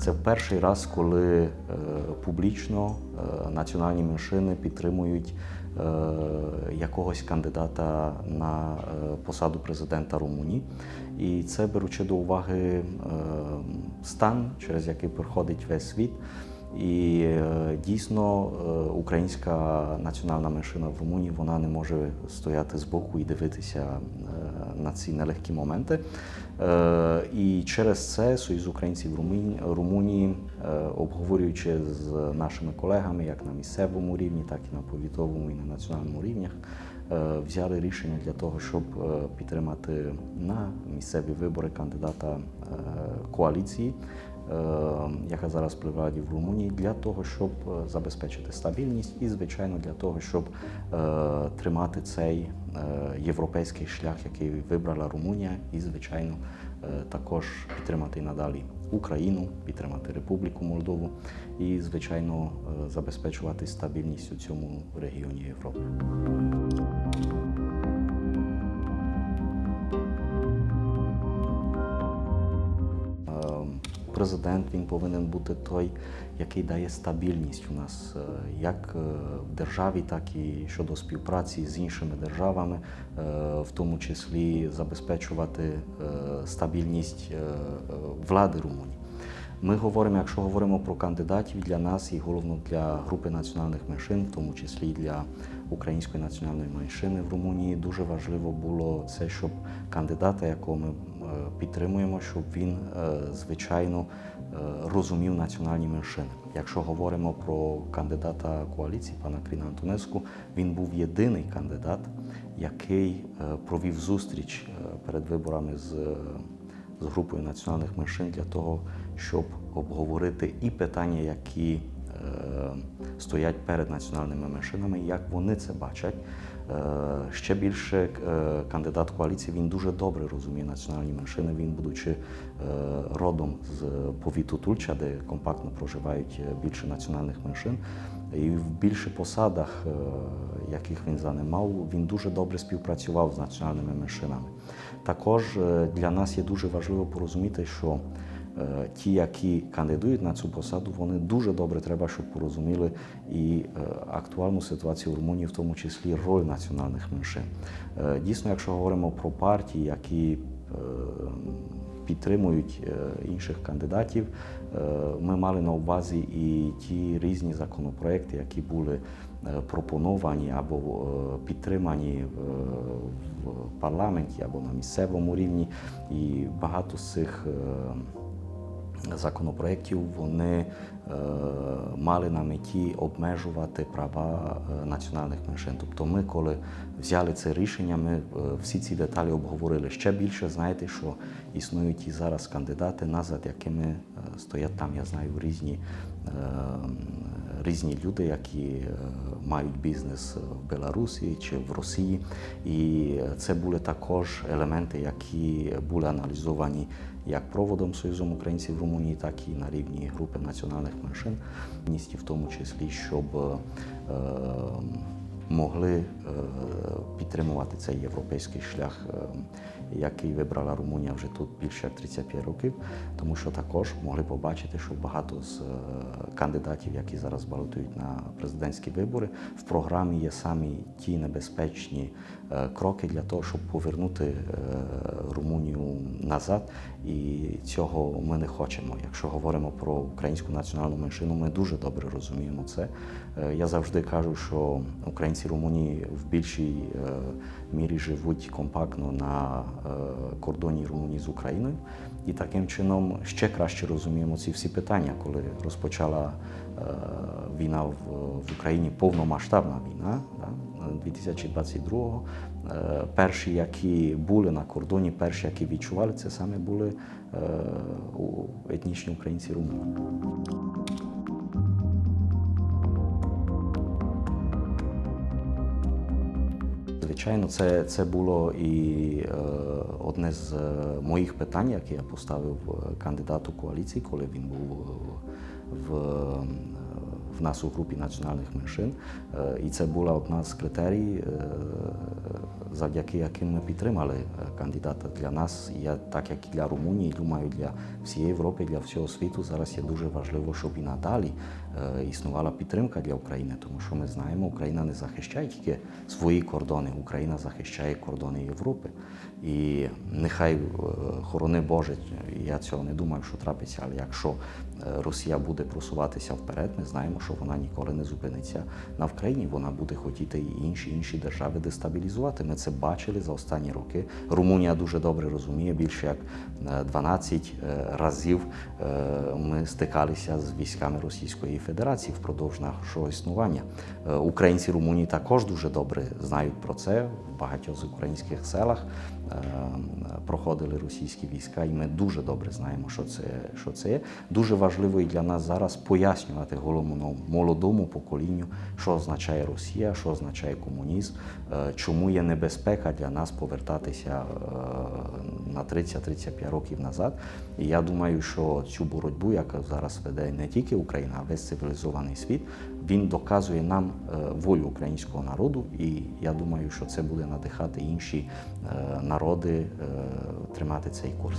Це перший раз, коли е, публічно е, національні меншини підтримують е, якогось кандидата на посаду президента Румунії. І це беручи до уваги стан, через який проходить весь світ. І е, дійсно е, українська національна меншина в Румунії вона не може стояти збоку і дивитися е, на ці нелегкі моменти. І через це Союз українців Румунії, обговорюючи з нашими колегами, як на місцевому рівні, так і на повітовому і на національному рівнях, взяли рішення для того, щоб підтримати на місцеві вибори кандидата коаліції. Е, Яка зараз при владі в Румунії для того, щоб е, забезпечити стабільність і, звичайно, для того, щоб е, тримати цей е, європейський шлях, який вибрала Румунія, і, звичайно, також підтримати надалі Україну, підтримати Республіку Молдову і, звичайно, забезпечувати стабільність у цьому регіоні Європи. Президент він повинен бути той, який дає стабільність у нас е, як е, в державі, так і щодо співпраці з іншими державами, е, в тому числі забезпечувати стабільність влади Румунії. Ми говоримо, якщо говоримо про кандидатів для нас і головно для групи національних меншин, в тому числі для української національної меншини в Румунії, дуже важливо було це, щоб кандидата, якого ми підтримуємо, щоб він е, звичайно е, розумів національні меншини. Якщо говоримо про кандидата коаліції, пана Кріна Антонеску, він був єдиний кандидат, який е, провів зустріч е, перед виборами з е, з групою національних меншин для того, щоб обговорити і питання, які е, стоять перед національними меншинами, як вони це бачать. Е, ще більше е, кандидат коаліції він дуже добре розуміє національні меншини. Він, будучи е, родом з повіту Тульча, де компактно проживають е, більше національних меншин, і в більше посадах, е, яких він займав, він дуже добре співпрацював з національними меншинами. Також е, для нас є дуже важливо порозуміти, що е, ті, які кандидують на цю посаду, вони дуже добре треба, щоб порозуміли і е, актуальну ситуацію в Румунії, в тому числі роль національних меншин. Е, Дійсно, якщо говоримо про партії, які е, підтримують е, інших кандидатів. Е, Ми мали на увазі і ті різні законопроекти, які були е, пропоновані або е, підтримані в- парламенті або на місцевому рівні. І багато з цих е, законопроєктів вони е, мали на меті обмежувати права е, національних меншин. Тобто, ми, коли взяли це рішення, ми е, всі ці деталі обговорили. Ще більше знаєте, що існують і зараз кандидати назад, якими стоять там, я знаю, різні. Різні люди, які е, мають бізнес в Білорусі чи в Росії, і це були також елементи, які були аналізовані як проводом Союзом українців в Румунії, так і на рівні групи національних меншин, в тому числі, щоб е, могли підтримувати цей європейський шлях, який вибрала Румунія вже тут більше як 35 років, тому що також могли побачити, що багато з кандидатів, які зараз балотують на президентські вибори, в програмі є самі ті небезпечні кроки для того, щоб повернути Румунію назад. І цього ми не хочемо. Якщо говоримо про українську національну меншину, ми дуже добре розуміємо це. Е, Я завжди кажу, що українці Румунії в більшій е, мірі живуть компактно на е, кордоні Румунії з Україною, і таким чином ще краще розуміємо ці всі питання, коли розпочала е, війна в, Україні, повномасштабна війна. 2022-го. Е, Перші, які були на кордоні, перші, які відчували, це саме були етнічні українці румуни. Звичайно, це, це було і е, одне з е, моїх питань, які я поставив е, кандидату коаліції, коли він був в, нас у групі національних меншин. Е, І це була одна з критерій, е, завдяки яким ми підтримали е, кандидата. Для нас, я, так як і для Румунії, думаю, для всієї Європи, для всього світу зараз є дуже важливо, щоб і надалі існувала підтримка для України, тому що ми знаємо, Україна не захищає тільки свої кордони, Україна захищає кордони Європи. І нехай хорони Боже, я цього не думаю, що трапиться, але якщо Росія буде просуватися вперед, ми знаємо, що вона ніколи не зупиниться на Вкраїні. Вона буде хотіти і інші інші держави дестабілізувати. Ми це бачили за останні роки. Румунія дуже добре розуміє. Більше як е, 12 е, разів е, ми стикалися з військами Російської Федерації впродовж нашого існування. Е, Українці Румунії також дуже добре знають про це в багатьох з українських селах е, проходили російські війська, і ми дуже добре знаємо, що це, що це є. Дуже важливо і для нас зараз пояснювати головному молодому поколінню, що означає Росія, що означає комунізм, е, чому є небезпека для нас повертатися е, на 30-35 років назад. І я думаю, що цю боротьбу, яка зараз веде не тільки Україна, а весь цивілізований світ, він доказує нам е, волю українського народу, і я думаю, що це буде надихати інші народи тримати цей курс.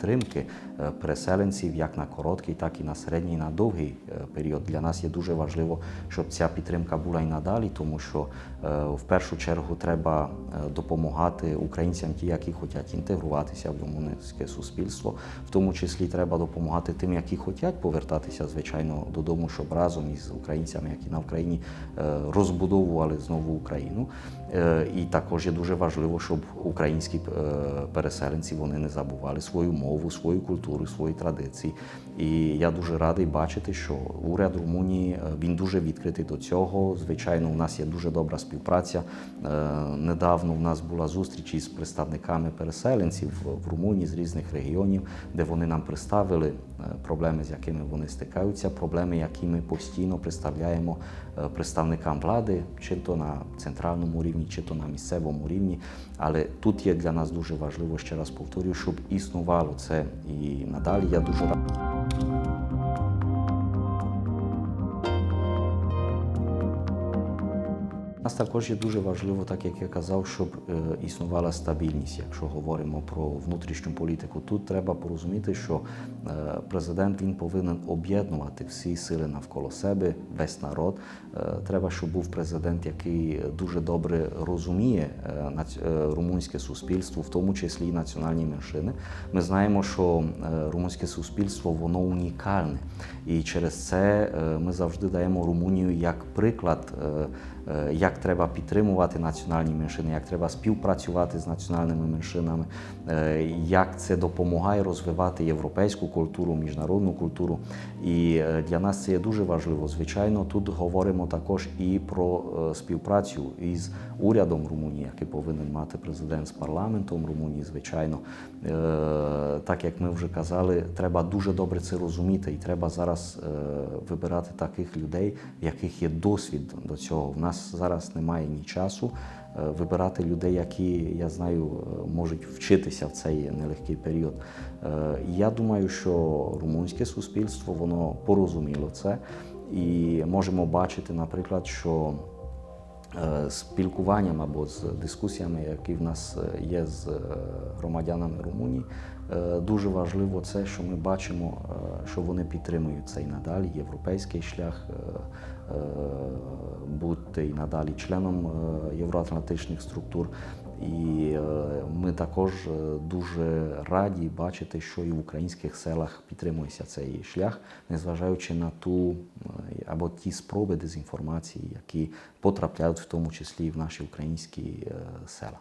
підтримки е, переселенців як на короткий, так і на середній, і на довгий е, період для нас є дуже важливо, щоб ця підтримка була і надалі, тому що е, в першу чергу треба допомагати українцям, ті, які хочуть інтегруватися в румунське суспільство. В тому числі треба допомагати тим, які хочуть повертатися, звичайно, додому, щоб разом із українцями, які на Україні розбудовували знову Україну. І також є дуже важливо, щоб українські переселенці вони не забували свою мову, свою культуру, свої традиції. І я дуже радий бачити, що уряд Румунії е, він дуже відкритий до цього. Звичайно, у нас є дуже добра співпраця. Е, Недавно в нас була зустріч із представниками переселенців в Румунії з різних регіонів, де вони нам представили е, проблеми, з якими вони стикаються, проблеми, які ми постійно представляємо представникам влади, чи то на центральному рівні, чи то на місцевому рівні. Але тут є для нас дуже важливо, ще раз повторюю, щоб існувало це і надалі. Я дуже радий. Нас також є дуже важливо, так як я казав, щоб е, існувала стабільність, якщо говоримо про внутрішню політику. Тут треба порозуміти, що е, президент він повинен об'єднувати всі сили навколо себе, весь народ. Е, треба, щоб був президент, який дуже добре розуміє румунське суспільство, в тому числі і національні меншини. Ми знаємо, що румунське суспільство воно унікальне, і через це ми завжди даємо Румунію як приклад. Е, Як треба підтримувати національні меншини, як треба співпрацювати з національними меншинами, е, як це допомагає розвивати європейську культуру, міжнародну культуру. І е, для нас це є дуже важливо. Звичайно, тут говоримо також і про співпрацю із урядом Румунії, який повинен мати президент з парламентом Румунії, звичайно. Так як ми вже казали, треба дуже добре це розуміти, і треба зараз вибирати таких людей, в яких є досвід до цього. Нас зараз немає ні часу е, вибирати людей, які я знаю, е, можуть вчитися в цей нелегкий період. Е, Я думаю, що румунське суспільство воно порозуміло це, і можемо бачити, наприклад, що спілкуванням або з дискусіями, які в нас е, є з е, громадянами Румунії, е, дуже важливо це, що ми бачимо, е, що вони підтримують цей надалі європейський шлях, е, е, бути і надалі членом е, євроатлантичних структур. І ми також е, дуже раді бачити, що і в українських селах підтримується цей шлях, незважаючи на ту е, або ті спроби дезінформації, які потрапляють в тому числі в наші українські е, села.